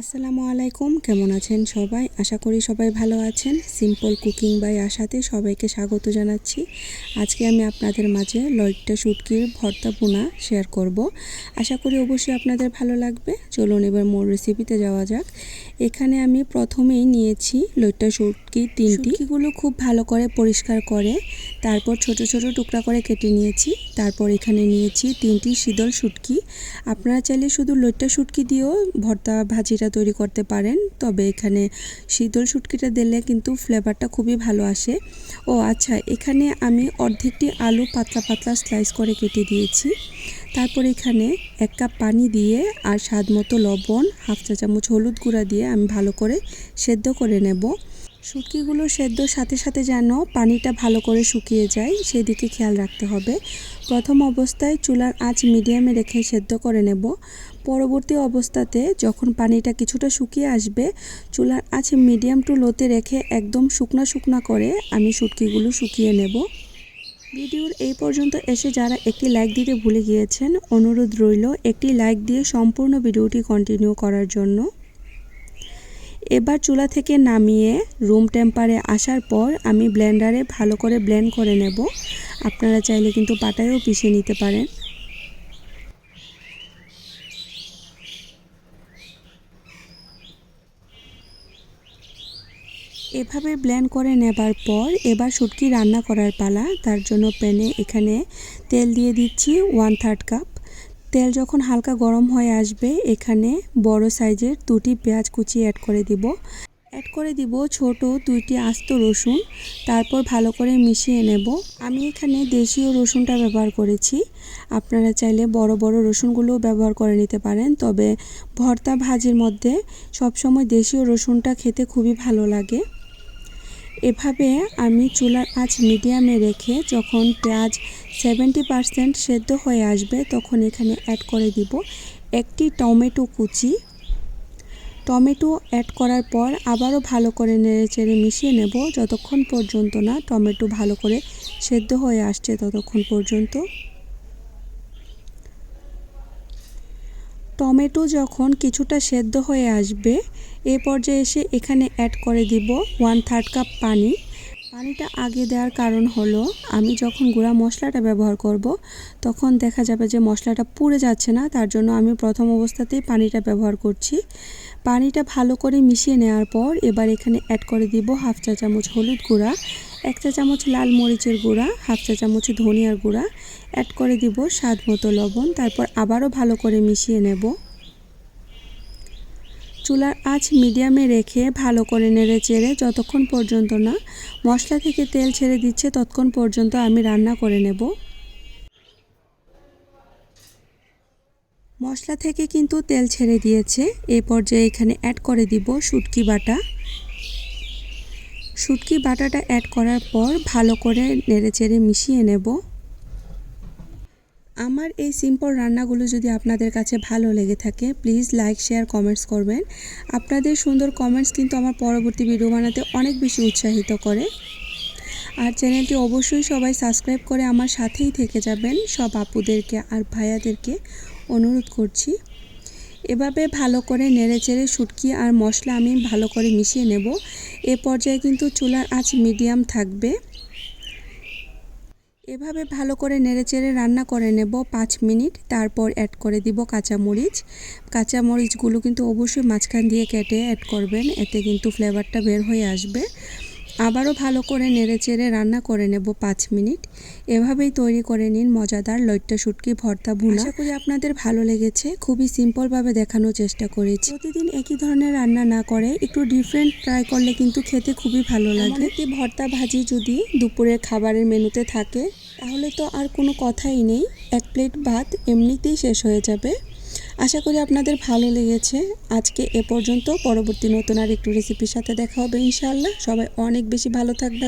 আসসালামু আলাইকুম, কেমন আছেন সবাই? আশা করি সবাই ভালো আছেন। সিম্পল কুকিং বাই আশাতে সবাইকে স্বাগত জানাচ্ছি। আজকে আমি আপনাদের মাঝে লইট্টা শুটকির ভর্তা পোনা শেয়ার করব। আশা করি অবশ্যই আপনাদের ভালো লাগবে। চলুন এবার মোর রেসিপিতে যাওয়া যাক। এখানে আমি প্রথমেই নিয়েছি লইট্টা শুটকি তিনটি। শুটকিগুলো খুব ভালো করে পরিষ্কার করে, তারপর ছোট ছোট টুকরা করে কেটে নিয়েছি। তারপর এখানে নিয়েছি তিনটি শীতল শুটকি আপনারা চাইলে শুধু লইট্টা শুটকি দিয়েও ভর্তা ভাজিটা তৈরি করতে পারেন, তবে এখানে শীতল শুটকিটা দিলে কিন্তু ফ্লেভারটা খুবই ভালো আসে। ও আচ্ছা এখানে আমি অর্ধেকটি আলু পাতলা পাতলা স্লাইস করে কেটে দিয়েছি। তারপর এখানে এক কাপ পানি দিয়ে আর স্বাদ মতো লবণ, হাফ চা চামচ হলুদ গুঁড়া দিয়ে আমি ভালো করে সেদ্ধ করে নেব। শুটকিগুলো সেদ্ধ সাথে সাথে যেন পানিটা ভালো করে শুকিয়ে যায়, সেদিকে খেয়াল রাখতে হবে। প্রথম অবস্থায় চুলার আঁচ মিডিয়ামে রেখে সেদ্ধ করে নেব। পরবর্তী অবস্থাতে যখন পানিটা কিছুটা শুকিয়ে আসবে, চুলার আঁচ মিডিয়াম টু লোতে রেখে একদম শুকনা শুকনা করে আমি শুটকিগুলো শুকিয়ে নেব। ভিডিওর এই পর্যন্ত এসে যারা একটি লাইক দিতে ভুলে গিয়েছেন, অনুরোধ রইল একটি লাইক দিয়ে সম্পূর্ণ ভিডিওটি কন্টিনিউ করার জন্য। এবার চুলা থেকে নামিয়ে রুম টেম্পারে আসার পর আমি ব্লেন্ডারে ভালো করে ব্লেন্ড করে নেব। আপনারা চাইলে কিন্তু পাটায়ও পিষে নিতে পারেন। এভাবে ব্লেন্ড করে নেবার পর এবার শুটকি রান্না করার পালা। তার জন্য প্যানে এখানে তেল দিয়ে দিচ্ছি ওয়ান থার্ড কাপ তেল যখন হালকা গরম হয়ে আসবে, এখানে বড় সাইজের দুটি পেঁয়াজ কুচি অ্যাড করে দিব। অ্যাড করে দিব ছোট দুইটি আস্ত রসুন। তারপর ভালো করে মিশিয়ে নেব। আমি এখানে দেশীয় রসুনটা ব্যবহার করেছি। আপনারা চাইলে বড় বড় রসুনগুলোও ব্যবহার করে নিতে পারেন। তবে ভর্তা ভাজির মধ্যে সবসময় দেশীয় রসুনটা খেতে খুবই ভালো লাগে। এভাবে আমি চুলার আঁচ মিডিয়ামে রেখে যখন পেঁয়াজ সেভেন্টি পারসেন্ট সেদ্ধ হয়ে আসবে, তখন এখানে অ্যাড করে দিব একটি টমেটো কুচি। টমেটো অ্যাড করার পর আবারও ভালো করে নেড়ে চেড়ে মিশিয়ে নেব, যতক্ষণ পর্যন্ত না টমেটো ভালো করে সেদ্ধ হয়ে আসছে ততক্ষণ পর্যন্ত। টমেটো যখন কিছুটা সেদ্ধ হয়ে আসবে, এ পর্যায়ে এসে এখানে অ্যাড করে দিব ওয়ান থার্ড কাপ পানি। পানিটা আগে দেওয়ার কারণ হলো, আমি যখন গুঁড়া মশলাটা ব্যবহার করব, তখন দেখা যাবে যে মশলাটা পুড়ে যাচ্ছে না, তার জন্য আমি প্রথম অবস্থাতেই পানিটা ব্যবহার করছি। পানিটা ভালো করে মিশিয়ে নেওয়ার পর এবার এখানে অ্যাড করে দিব হাফ চা চামচ হলুদ গুঁড়া। এক চা চামচ লাল মরিচের গুঁড়া, হাফ চা চামচ ধনিয়ার গুঁড়া অ্যাড করে দিব স্বাদ মতো লবণ, তারপর আবারও ভালো করে মিশিয়ে নেব। চুলার আঁচ মিডিয়ামে রেখে ভালো করে নেড়ে চেড়ে যতক্ষণ পর্যন্ত না মশলা থেকে তেল ছেড়ে দিচ্ছে ততক্ষণ পর্যন্ত আমি রান্না করে নেব। মশলা থেকে কিন্তু তেল ছেড়ে দিয়েছে। এই পর্যায়ে এখানে অ্যাড করে দিব শুটকি বাটা। শুটকি বাটাটা অ্যাড করার পর ভালো করে নেড়ে চেড়ে মিশিয়ে নেব। আমার এই সিম্পল রান্নাগুলো যদি আপনাদের কাছে ভালো লেগে থাকে প্লিজ লাইক শেয়ার কমেন্টস করবেন। আপনাদের সুন্দর কমেন্টস কিন্তু আমার পরবর্তী ভিডিও বানাতে অনেক বেশি উৎসাহিত করে। আর চ্যানেলটি অবশ্যই সবাই সাবস্ক্রাইব করে আমার সাথেই থেকে যাবেন। সব আপুদেরকে আর ভাইয়াদেরকে অনুরোধ করছি। এভাবে ভালো করে নেড়ে চেড়ে শুটকি আর মশলা আমি ভালো করে মিশিয়ে নেব। এ পর্যায়ে কিন্তু চুলার আঁচ মিডিয়াম থাকবে। এভাবে ভালো করে নেড়েচেড়ে রান্না করে নেব পাঁচ মিনিট। তারপর অ্যাড করে দিব কাঁচামরিচ। কাঁচামরিচগুলো কিন্তু অবশ্যই মাঝখান দিয়ে কেটে অ্যাড করবেন, এতে কিন্তু ফ্লেভারটা বের হয়ে আসবে। আবারও ভালো করে নেড়েচেড়ে রান্না করে নেব পাঁচ মিনিট। এভাবেই তৈরি করে নিন মজাদার লইট্টা শুটকি ভর্তা ভুনা। আশা করি আপনাদের ভালো লেগেছে। খুবই সিম্পলভাবে দেখানোর চেষ্টা করেছি। প্রতিদিন একই ধরনের রান্না না করে একটু ডিফারেন্ট ট্রাই করলে কিন্তু খেতে খুবই ভালো লাগে। একটি ভর্তা ভাজি যদি দুপুরের খাবারের মেনুতে থাকে তাহলে তো আর কোনো কথাই নেই। এক প্লেট ভাত এমনিতেই শেষ হয়ে যাবে। আশা করি আপনাদের ভালো লেগেছে। আজকে এ পর্যন্ত। পরবর্তী নতুন আর একটু রেসিপির সাথে দেখা হবে ইনশাআল্লাহ। সবাই অনেক বেশি ভালো থাকবে